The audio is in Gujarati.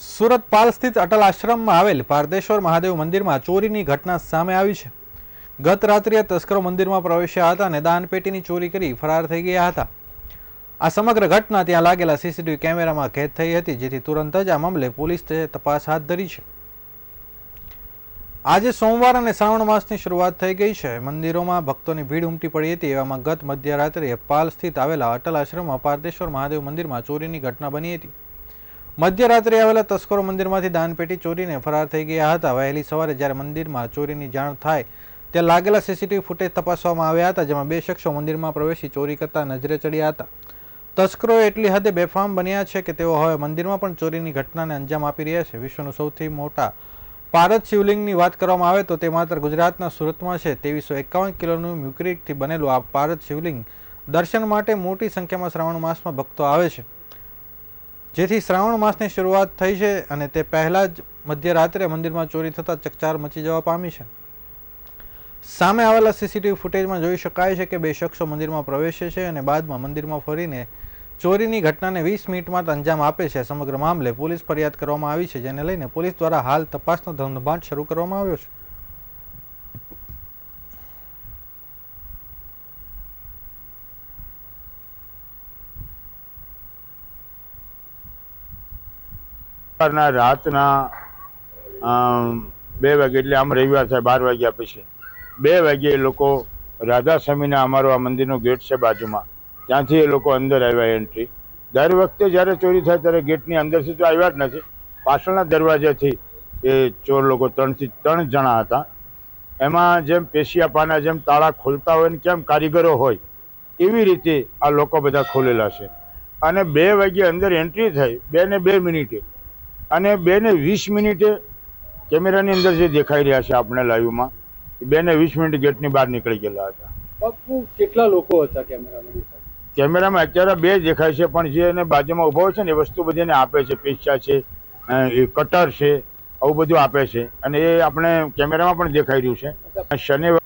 સુરત પાલ સ્થિત અટલ આશ્રમમાં આવેલ પારદેશ્વર મહાદેવ મંદિરમાં ચોરીની ઘટના સામે આવી છે. ગત રાત્રિએ તસ્કરો મંદિરમાં પ્રવેશ્યા હતા અને દાનપેટીની ચોરી કરી ફરાર થઈ ગયા હતા. આ સમગ્ર ઘટના ત્યાં લાગેલા સીસીટીવી કેમેરામાં કેદ થઈ હતી, જેથી તુરંત જ આ મામલે પોલીસ તપાસ હાથ ધરી છે. આજે સોમવાર અને શ્રાવણ માસની શરૂઆત થઈ ગઈ છે. મંદિરોમાં ભક્તોની ભીડ ઉમટી પડી હતી એવામાં ગત મધ્યરાત્રિએ પાલ સ્થિત આવેલા અટલ આશ્રમમાં પારદેશ્વર મહાદેવ મંદિરમાં ચોરીની ઘટના બની હતી. મધ્યરાત્રે આવેલા તસ્કરો મંદિરમાંથી દાનપેટી ચોરીને ફરાર થઈ ગયા હતા. વહેલી સવારે જ્યારે મંદિરમાં ચોરીની જાણ થાય, ત્યાં લાગેલા સીસીટીવી ફૂટેજ તપાસવામાં આવ્યા હતા, જેમાં બે શખ્સો મંદિરમાં પ્રવેશી ચોરી કરતા નજરે ચડ્યા હતા. તસ્કરો એટલી હદે બેફામ બન્યા છે કે તેઓ હવે મંદિરમાં પણ ચોરીની ઘટનાને અંજામ આપી રહ્યા છે. વિશ્વનું સૌથી મોટા પારદ શિવલિંગની વાત કરવામાં આવે તો તે માત્ર ગુજરાતના સુરતમાં છે. તેવીસો એકાવન કિલોનું મ્યુક્રિકથી બનેલું આ પારદ શિવલિંગ દર્શન માટે મોટી સંખ્યામાં શ્રાવણ માસમાં ભક્તો આવે છે. જેથી શ્રાવણ માસની શરૂઆત થઈ છે અને તે પહેલાં જ મધ્યરાત્રે મંદિરમાં ચોરી થતાં ચકચાર મચી જવા પામી છે. સામે આવેલા સીસીટીવી ફૂટેજમાં જોઈ શકાય છે કે બે શખ્સો મંદિરમાં પ્રવેશે છે અને બાદમાં મંદિરમાં ફરીને ચોરીની ઘટનાને વીસ મિનિટમાં જ અંજામ આપે છે. સમગ્ર મામલે પોલીસ ફરિયાદ કરવામાં આવી છે, જેને લઈને પોલીસ દ્વારા હાલ તપાસનો ધમધમાટ શરૂ કરવામાં આવ્યો છે. સવારના રાતના બે વાગે, એટલે આમ રવિવાર થાય, બાર વાગ્યા પછી. બે વાગે એ લોકો રાધા સ્વામીના અમારો આ મંદિરનો ગેટ છે બાજુમાં. ત્યાંથી એ લોકો અંદર આવ્યા એન્ટ્રી દર વખતે જ્યારે ચોરી થાય ત્યારે ગેટની અંદરથી તો આવ્યા જ નથી. પાછળના દરવાજાથી એ ચોર લોકો ત્રણથી ત્રણ જણા હતા. એમાં જેમ પેશિયા પાના, જેમ તાળા ખોલતા હોય ને કેમ કારીગરો હોય, એવી રીતે આ લોકો બધા ખોલેલા છે. અને બે વાગ્યે અંદર એન્ટ્રી થઈ, બે ને બે મિનિટે. અને બે ને વીસ મિનિટે કેમેરાની અંદર જે દેખાઈ રહ્યા છે આપણે લાઈવમાં બે ને વીસ મિનિટ ગેટની બહાર નીકળી ગયેલા હતા. બાપુ કેટલા લોકો હતા કેમેરામાં કેમેરામાં અત્યારે બે દેખાય છે પણ જે એને બાજુમાં ઊભો હોય છે ને એ વસ્તુ બધી એને આપે છે પીસા છે એ કટર છે આવું બધું આપે છે. અને એ આપણે કેમેરામાં પણ દેખાઈ રહ્યું છે. શનિવાર